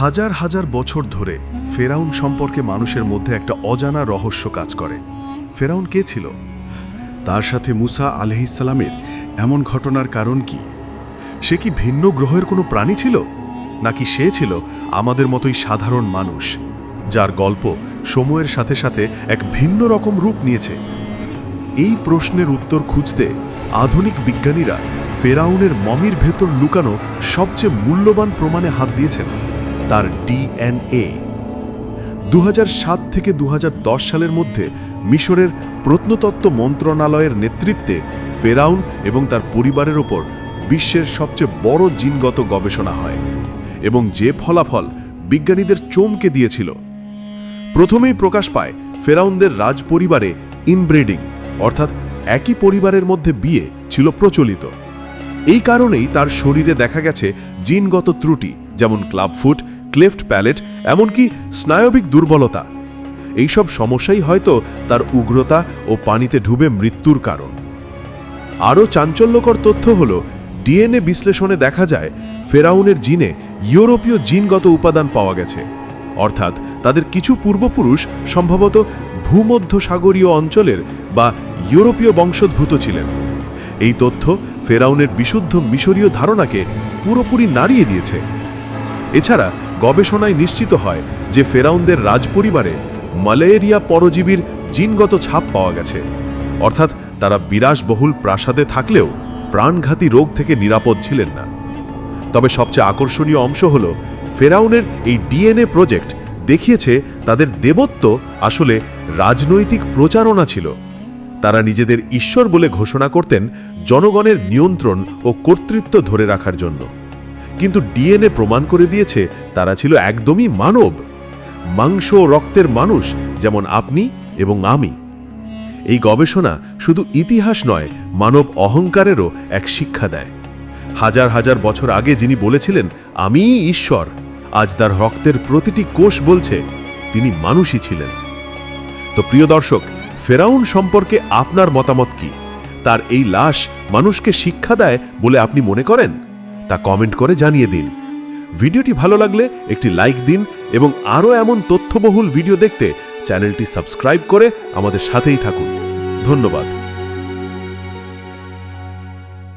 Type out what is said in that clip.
হাজার হাজার বছর ধরে ফেরাউন সম্পর্কে মানুষের মধ্যে একটা অজানা রহস্য কাজ করে। ফেরাউন কে ছিল? তার সাথে মুসা আলহিসাল্লামের এমন ঘটনার কারণ কি? সে কি ভিন্ন গ্রহের কোনো প্রাণী ছিল? নাকি সে ছিল আমাদের মতোই সাধারণ মানুষ, যার গল্প সময়ের সাথে সাথে এক ভিন্ন রকম রূপ নিয়েছে? এই প্রশ্নের উত্তর খুঁজতে আধুনিক বিজ্ঞানীরা ফেরাউনের মমির ভেতর লুকানো সবচেয়ে মূল্যবান প্রমাণে হাত দিয়েছেন। তার ডিএনএ। দু হাজার সাত থেকে দু হাজার দশ সালের মধ্যে মিশরের প্রত্নতত্ত্ব মন্ত্রণালয়ের নেতৃত্বে ফেরাউন এবং তার পরিবারের ওপর বিশ্বের সবচেয়ে বড় জিনগত গবেষণা হয় এবং যে ফলাফল বিজ্ঞানীদের চমকে দিয়েছিল। প্রথমেই প্রকাশ পায় ফেরাউনদের রাজ পরিবারে ইনব্রিডিং, অর্থাৎ একই পরিবারের মধ্যে বিয়ে ছিল প্রচলিত। এই কারণেই তার শরীরে দেখা গেছে জিনগত ত্রুটি, যেমন ক্লাবফুট ক্লেফট প্যালেট, এমনকি স্নায়বিক দুর্বলতা। এইসব সমস্যাই হয়তো তার উগ্রতা ও পানিতে ডুবে মৃত্যুর কারণ। আরও চাঞ্চল্যকর তথ্য হল, ডিএনএ বিশ্লেষণে দেখা যায়, ফেরাউনের জিনে ইউরোপীয় জিনগত উপাদান পাওয়া গেছে। অর্থাৎ তাদের কিছু পূর্বপুরুষ সম্ভবত ভূমধ্য সাগরীয় অঞ্চলের বা ইউরোপীয় বংশোদ্ভূত ছিলেন। এই তথ্য ফেরাউনের বিশুদ্ধ মিশরীয় ধারণাকে পুরোপুরি নাড়িয়ে দিয়েছে। এছাড়া গবেষণায় নিশ্চিত হয় যে ফেরাউনদের রাজপরিবারে ম্যালেরিয়া পরজীবীর জিনগত ছাপ পাওয়া গেছে। অর্থাৎ তারা বিলাসবহুল প্রাসাদে থাকলেও প্রাণঘাতী রোগ থেকে নিরাপদ ছিলেন না। তবে সবচেয়ে আকর্ষণীয় অংশ হল, ফেরাউনের এই ডিএনএ প্রজেক্ট দেখিয়েছে তাদের দেবত্ব আসলে রাজনৈতিক প্রচারণা ছিল। তারা নিজেদের ঈশ্বর বলে ঘোষণা করতেন জনগণের নিয়ন্ত্রণ ও কর্তৃত্ব ধরে রাখার জন্য। কিন্তু ডিএনএ প্রমাণ করে দিয়েছে তারা ছিল একদমই মানব। মাংস ও রক্তের মানুষ, যেমন আপনি এবং আমি। এই গবেষণা শুধু ইতিহাস নয়, মানব অহংকারেরও এক শিক্ষা দেয়। হাজার হাজার বছর আগে যিনি বলেছিলেন আমিই ঈশ্বর আজ তার রক্তের প্রতিটি কোষ বলছে, তিনি মানুষই ছিলেন। তো প্রিয় দর্শক, ফেরাউন সম্পর্কে আপনার মতামত কি? তার এই লাশ মানুষকে শিক্ষা দেয় বলে আপনি মনে করেন? তা কমেন্ট করে জানিয়ে দিন। ভিডিওটি ভালো লাগলে একটি লাইক দিন এবং আরও এমন তথ্যবহুল ভিডিও দেখতে চ্যানেলটি সাবস্ক্রাইব করে আমাদের সাথেই থাকুন। ধন্যবাদ।